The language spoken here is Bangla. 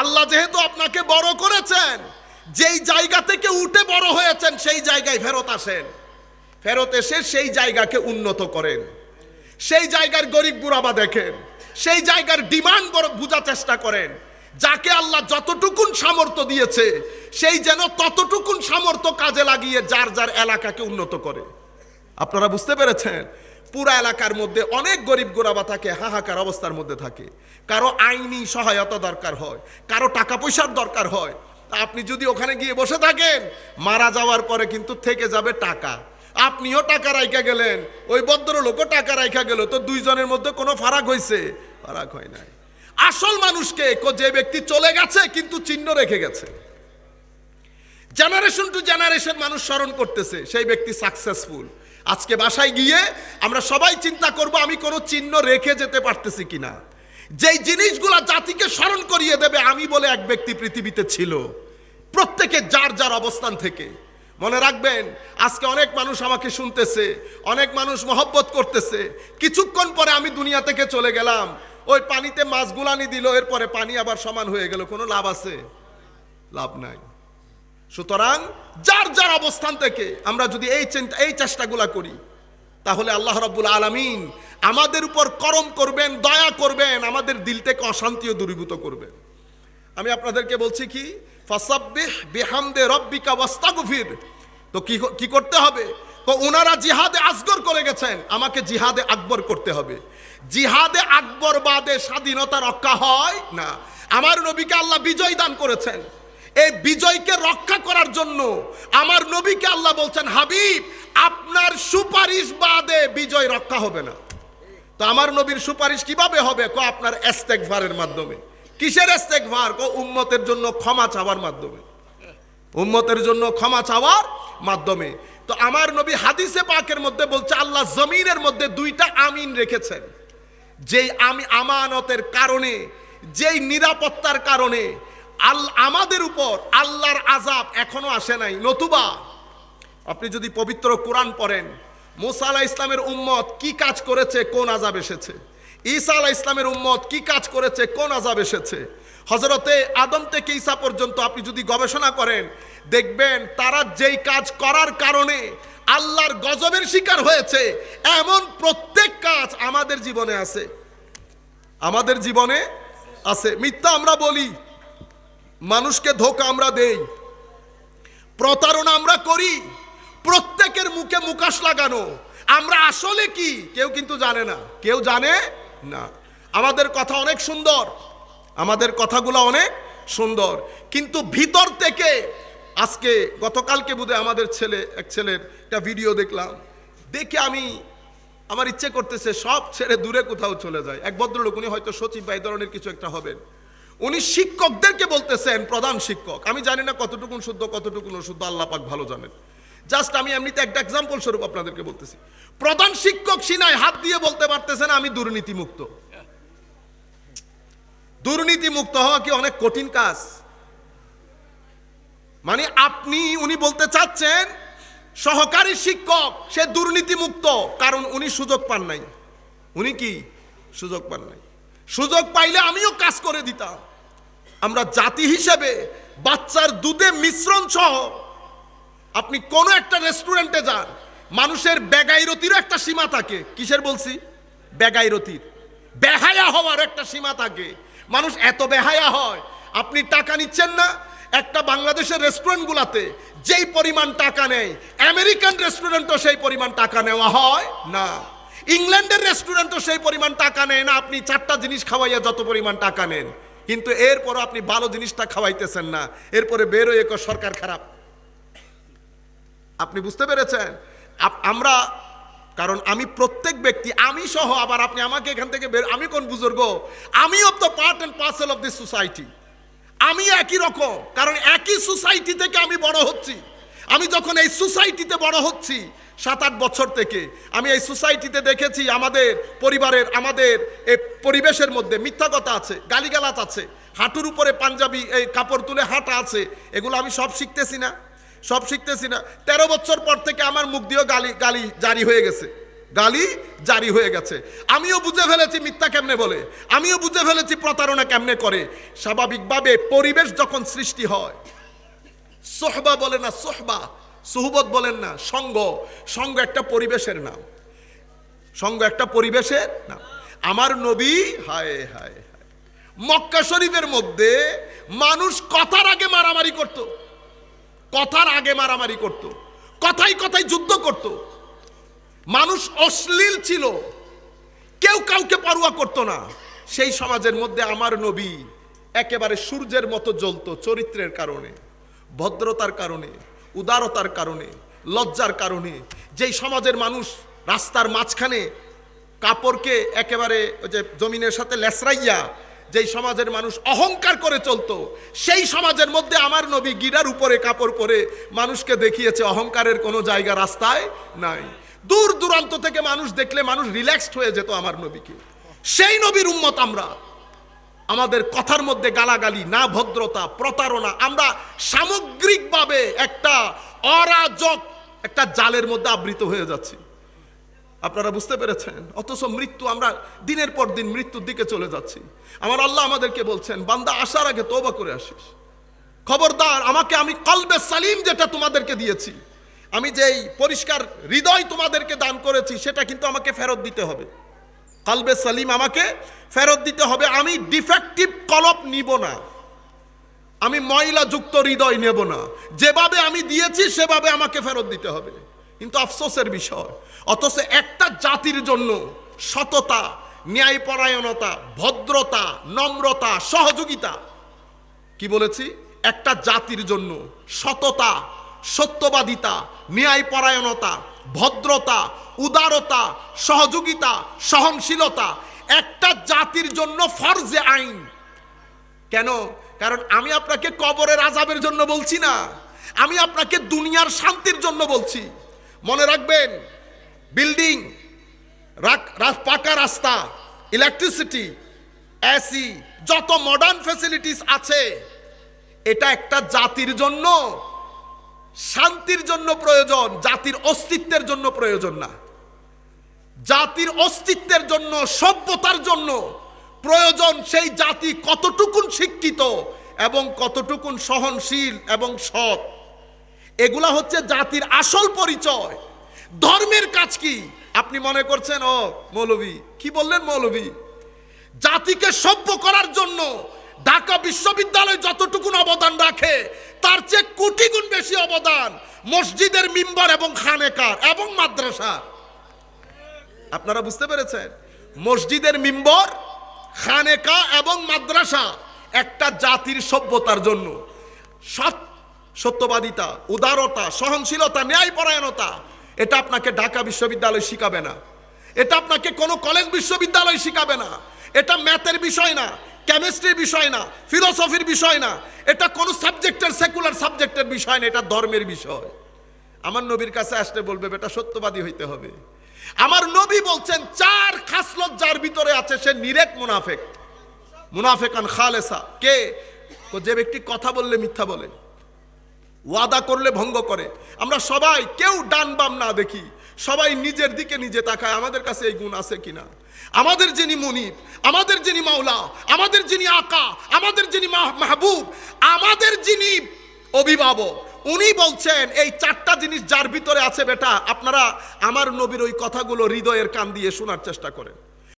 আল্লাহ যেহেতু আপনাকে বড় করেছেন, যেই জায়গা থেকে উঠে বড় হয়েছেন, সেই জায়গায় ফেরত আসেন। ফেরত এসে সেই জায়গাকে উন্নত করেন। সেই জায়গার গরিব বুড়াবা দেখেন। সেই জায়গার ডিমান্ড বড় বোঝার চেষ্টা করেন। যাকে আল্লাহ যতটুকুন সামর্থ্য দিয়েছে, সেই যেন ততটুকুন সামর্থ্য কাজে লাগিয়ে যার যার এলাকাকে উন্নত করে। আপনারা বুঝতে পেরেছেন? পুরা এলাকার মধ্যে অনেক গরিব গোরাবা থাকে, হাহাকার অবস্থার মধ্যে থাকে। কারও আইনি সহায়তা দরকার হয়, কারও টাকা পয়সার দরকার হয়। আপনি যদি ওখানে গিয়ে বসে থাকেন, মারা যাওয়ার পরে কিন্তু থেকে যাবে টাকা। আপনিও টাকা রাইখা গেলেন, ওই ভদ্রলোকও টাকা রাইখা গেল, তো দুইজনের মধ্যে কোনো ফারাক হয়েছে ফারাক হয় নাই। আসল মানুষকে যে ব্যক্তি চলে গেছে, কিন্তু চিহ্ন রেখে গেছে। জেনারেশন টু জেনারেশন মানুষ স্মরণ করতেছে, সেই ব্যক্তি সাকসেসফুল আজকে বাসায় গিয়ে আমরা সবাই চিন্তা করব আমি কোনো চিহ্ন রেখে যেতে পারতেছি কিনা। যেই জিনিসগুলা জাতিকে স্মরণ করিয়ে দেবে, আমি বলে এক ব্যক্তি পৃথিবীতে ছিল। প্রত্যেকে যার যার অবস্থান থেকে। মনে রাখবেন, আজকে অনেক মানুষ আমাকে শুনতেছে, অনেক মানুষ মহব্বত করতেছে। কিছুক্ষণ পরে আমি দুনিয়া থেকে চলে গেলাম। ওই পানিতে মাছ গুলানি দিল, এরপরে পানি আবার সমান হয়ে গেল। কোনো লাভ আছে? লাভ নাই। সুতরাং যার যার অবস্থান থেকে আমরা যদি এই চিন্তা, এই চেষ্টাগুলা করি, তাহলে আল্লাহ রাব্বুল আলামিন আমাদের উপর করম করবেন, দয়া করবেন, আমাদের দিল থেকে অশান্তিও দূরীভূত করবেন। আমি আপনাদেরকে বলছি কি, ফাসাব্বিহ বিহামদে রব্বিকা ওয়াস্তাগফির। তো কি কি করতে হবে? তো ওনারা জিহাদে আসগর করে গেছেন, আমাকে জিহাদে আকবর করতে হবে। জিহাদে আকবর বাদে স্বাধীনতা রক্ষা হয় না। আমার নবীকে আল্লাহ বিজয় দান করেছেন। এই বিজয়কে রক্ষা করার জন্য আমার নবীকে আল্লাহ বলছেন, হাবিব, আপনার সুপারিশ বাদে বিজয় রক্ষা হবে না। তো আমার নবীর সুপারিশ কীভাবে হবে? কো, আপনার এস্তেকভারের মাধ্যমে। কিসের এস্তেকভার কো, উম্মতের জন্য ক্ষমা চাওয়ার মাধ্যমে। উম্মতের জন্য ক্ষমা চাওয়ার মাধ্যমে। তো আমার নবী হাদিসে পাকের মধ্যে বলছে, আল্লাহ জমিনের মধ্যে দুইটা আমিন রেখেছেন। যেই আমি আমানতের কারণে, যেই নিরাপত্তার কারণে আল আমাদের উপর আল্লাহর আজাব এখনও আসে নাই। নতুবা আপনি যদি পবিত্র কোরআন পড়েন, মুসা আলাহ ইসলামের উম্মত কি কাজ করেছে, কোন আজাব এসেছে? ঈসা আলাহ ইসলামের উম্মত কি কাজ করেছে, কোন আজাব এসেছে? হজরতে আদম থেকে ঈসা পর্যন্ত আপনি যদি গবেষণা করেন, দেখবেন তারা যেই কাজ করার কারণে আল্লাহর গজবের শিকার হয়েছে, এমন প্রত্যেক কাজ আমাদের জীবনে আছে। আমাদের জীবনে আছে। মিথ্যা আমরা বলি মানুষকে ধোকা আমরা দেই, প্রতারণা আমরা করি, প্রত্যেকের মুখে মুকাশ লাগানো। আমরা আসলে কি? কেউ কিন্তু জানে না। কেউ জানে না। আমাদের কথা অনেক সুন্দর। আমাদের কথাগুলো অনেক সুন্দর। কিন্তু ভিতর থেকে আজকে গতকালকে বোধহয় আমাদের ছেলে, এক ছেলের একটা ভিডিও দেখলাম। দেখে আমি, আমার ইচ্ছে করতেছে সব ছেড়ে দূরে কোথাও চলে যায়। এক ভদ্রলোক, উনি হয়তো সচিব বা এই ধরনের কিছু একটা হবেন। উনি শিক্ষকদেরকে বলতেছেন, প্রধান শিক্ষক। আমি জানি না কতটুকুন শুদ্ধ, কতটুকুন অশুদ্ধ, আল্লাহ পাক ভালো জানেন। জাস্ট আমি এমনিতে একটা এক্সাম্পল স্বরূপ আপনাদেরকে বলতেছি। প্রধান শিক্ষক সিনায় হাত দিয়ে বলতে পারতেছেন, আমি দুর্নীতি মুক্ত দুর্নীতি মুক্ত হওয়া কি অনেক কঠিন কাজ? মানে আপনি, উনি বলতে চাচ্ছেন, সহকারী শিক্ষক, সে দুর্নীতি মুক্ত কারণ উনি সুযোগ পান নাই। উনি কি? সুযোগ পান নাই। সুযোগ পাইলে আমিও কাজ করে দিতাম। আমরা জাতি হিসেবে বাচ্চার দুধে মিশ্রণ সহ আপনি কোনো একটা রেস্টুরেন্টে যান, মানুষের বেগাইরতিরও একটা সীমা থাকে। কিসের বলছি? বেগাইরতির। বেহায়া হওয়ার একটা সীমা থাকে। মানুষ এত বেহায়া হয়, আপনি টাকা নিচ্ছেন না। একটা বাংলাদেশের রেস্টুরেন্টগুলোতে যেই পরিমাণ টাকা নেয়, আমেরিকান রেস্টুরেন্টও সেই পরিমাণ টাকা নেওয়া হয় না। ইংল্যান্ডের রেস্টুরেন্টও সেই পরিমাণ টাকা নেয় না। আপনি চারটা জিনিস খাওয়াইয়া যত পরিমাণ টাকা নেন। কিন্তু এরপরও আপনি ভালো জিনিসটা খাওয়াইতেছেন না। এরপরে বেরোয় এক সরকার খারাপ। আপনি বুঝতে পেরেছেন? আমরা, কারণ আমি প্রত্যেক ব্যক্তি, আমি সহ আবার আপনি আমাকে এখান থেকে বের, আমি কোন বুজুর্গ? আমি of the part and parcel of this society আমি একই রকম, কারণ একই সোসাইটি থেকে আমি বড় হচ্ছি। আমি যখন এই সোসাইটিতে বড় হচ্ছি সাত আট বছর থেকে, আমি এই সোসাইটিতে দেখেছি আমাদের পরিবারের, আমাদের এই পরিবেশের মধ্যে মিথ্যা কথা আছে গালিগালাত আছে, হাঁটুর উপরে পাঞ্জাবি, এই কাপড় তুলে হাঁটা আছে, এগুলো আমি সব শিখতেছি না, সব শিখতেছি না। তেরো বছর পর থেকে আমার মুখ দিয়েও গালি গালি জারি হয়ে গেছে, গালি জারি হয়ে গেছে। আমিও বুঝে ফেলেছি মিথ্যা কেমনে বলে, আমিও বুঝে ফেলেছি প্রতারণা কেমনে করে। স্বাভাবিকভাবে পরিবেশ যখন সৃষ্টি হয় সোহবা বলে না, সোহবা। সুহবত বলেন না, সঙ্গ। সঙ্গ একটা পরিবেশের নাম। সঙ্গ একটা পরিবেশের নাম। আমার নবী, হায় হায় মক্কা শরীফের মধ্যে মানুষ কথার আগে মারামারি করত। কথার আগে মারামারি করত। কথাই কথাই যুদ্ধ করত। মানুষ অশ্লীল ছিল। কেউ কাউকে পরোয়া করতো না। সেই সমাজের মধ্যে আমার নবী একেবারে সূর্যের মতো জ্বলতো চরিত্রের কারণে। ভদ্রতার কারণে, উদারতার কারণে, লজ্জার কারণে, যেই সমাজের মানুষ রাস্তার মাঝখানে কাপড়কে একেবারে ওই যে জমিনের সাথে লেসরাইয়া যেই সমাজের মানুষ অহংকার করে চলতো, সেই সমাজের মধ্যে আমার নবী গিরার উপরে কাপড় পরে মানুষকে দেখিয়েছে অহংকারের কোনো জায়গা রাস্তায় নাই। দূর দূরান্ত থেকে মানুষ দেখলে মানুষ রিল্যাক্সড হয়ে যেত আমার নবীকে। সেই নবীর উম্মত আমরা। আমাদের কথার মধ্যে গালাগালি, না ভদ্রতা, প্রতারণা, আমরা সামগ্রিকভাবে একটা অরাজক একটা জালের মধ্যে আবৃত হয়ে যাচ্ছি। আপনারা বুঝতে পেরেছেন? অথচ মৃত্যু আমরা দিনের পর দিন মৃত্যুর দিকে চলে যাচ্ছি। আমার আল্লাহ আমাদেরকে বলছেন, বান্দা, আসার আগে তোবা করে আসিস। খবরদার, আমাকে আমি কলবে সালিম যেটা তোমাদেরকে দিয়েছি, আমি যেই পরিষ্কার হৃদয় তোমাদেরকে দান করেছি, সেটা কিন্তু আমাকে ফেরত দিতে হবে। কালবে সালিম আমাকে ফেরত দিতে হবে। আমি ডিফেক্টিভ কলপ নিব না। আমি ময়লাযুক্ত হৃদয় নেব না। যেভাবে আমি দিয়েছি, সেভাবে আমাকে ফেরত দিতে হবে। কিন্তু আফসোসের বিষয়, অথচ একটা জাতির জন্য সততা, ন্যায়পরায়ণতা, ভদ্রতা, নম্রতা, সহযোগিতা, কি বলেছি? একটা জাতির জন্য সততা, সত্যবাদিতা, ন্যায়পরায়ণতা ভদ্রতা, উদারতা, সহযোগিতা, সহনশীলতা একটা জাতির জন্য ফরজে আইন। কেন? কারণ আমি আপনাকে কবরের আজাবের জন্য বলছি না। আমি আপনাকে দুনিয়ার শান্তির জন্য বলছি। মনে রাখবেন, বিল্ডিং পাকা রাস্তা, ইলেকট্রিসিটি, এসি, যত মডার্ন ফ্যাসিলিটিস আছে, এটা একটা জাতির জন্য শান্তির জন্য প্রয়োজন, জাতির অস্তিত্বের জন্য প্রয়োজন না। জাতির অস্তিত্বের জন্য, সভ্যতার জন্য প্রয়োজন সেই জাতি কতটুকুন শিক্ষিত এবং কতটুকুন সহনশীল এবং সৎ। এগুলা হচ্ছে জাতির আসল পরিচয়। ধর্মের কাজ কি? আপনি মনে করছেন, ও মৌলবী কি বললেন মৌলবী জাতিকে সভ্য করার জন্য ঢাকা বিশ্ববিদ্যালয় যতটুকুন অবদান রাখে, তার চেয়ে কোটি গুণ বেশি অবদান মসজিদের মিম্বার এবং খানেকার এবং মাদ্রাসার। আপনারা বুঝতে পেরেছেন? মসজিদের মিম্বর, খানেকা এবং মাদ্রাসা একটা জাতির সভ্যতার জন্য। সৎ সত্যবাদিতা, উদারতা, সহনশীলতা, ন্যায়পরায়ণতা, এটা আপনাকে ঢাকা বিশ্ববিদ্যালয় শিখাবে না। এটা আপনাকে কোনো কলেজ বিশ্ববিদ্যালয় শিখাবে না। এটা ম্যাথের বিষয় না। কেমিস্ট্রির বিষয় না, ফিলোসফির বিষয় না, এটা কোনো সাবজেক্টের সেকুলার সাবজেক্টের বিষয় না, এটা ধর্মের বিষয়। আমার নবীর কাছে আসতে বলবে, বেটা, সত্যবাদী হইতে হবে। আমার নবী বলছেন, চার খাসলত যার ভিতরে আছে, সে নিরেট মুনাফেক। মুনাফেকান খালেসা কে, যে ব্যক্তি কথা বললে মিথ্যা বলে, ওয়াদা করলে ভঙ্গ করে। আমরা সবাই কেউ ডান বাম না দেখি। সবাই নিজের দিকে নিজে তাকায়, আমাদের কাছে এই গুণ আছে কিনা? আমাদের যিনি মনিব, আমাদের যিনি মাওলা, আমাদের যিনি আকা, আমাদের যিনি মাহ- মাহবুব, আমাদের যিনি অভিভাবক, উনি বলছেন, এই চারটা জিনিস যার ভিতরে আছে বেটা, আপনারা আমার নবীর ওই কথাগুলো হৃদয়ের কান দিয়ে শোনার চেষ্টা করেন।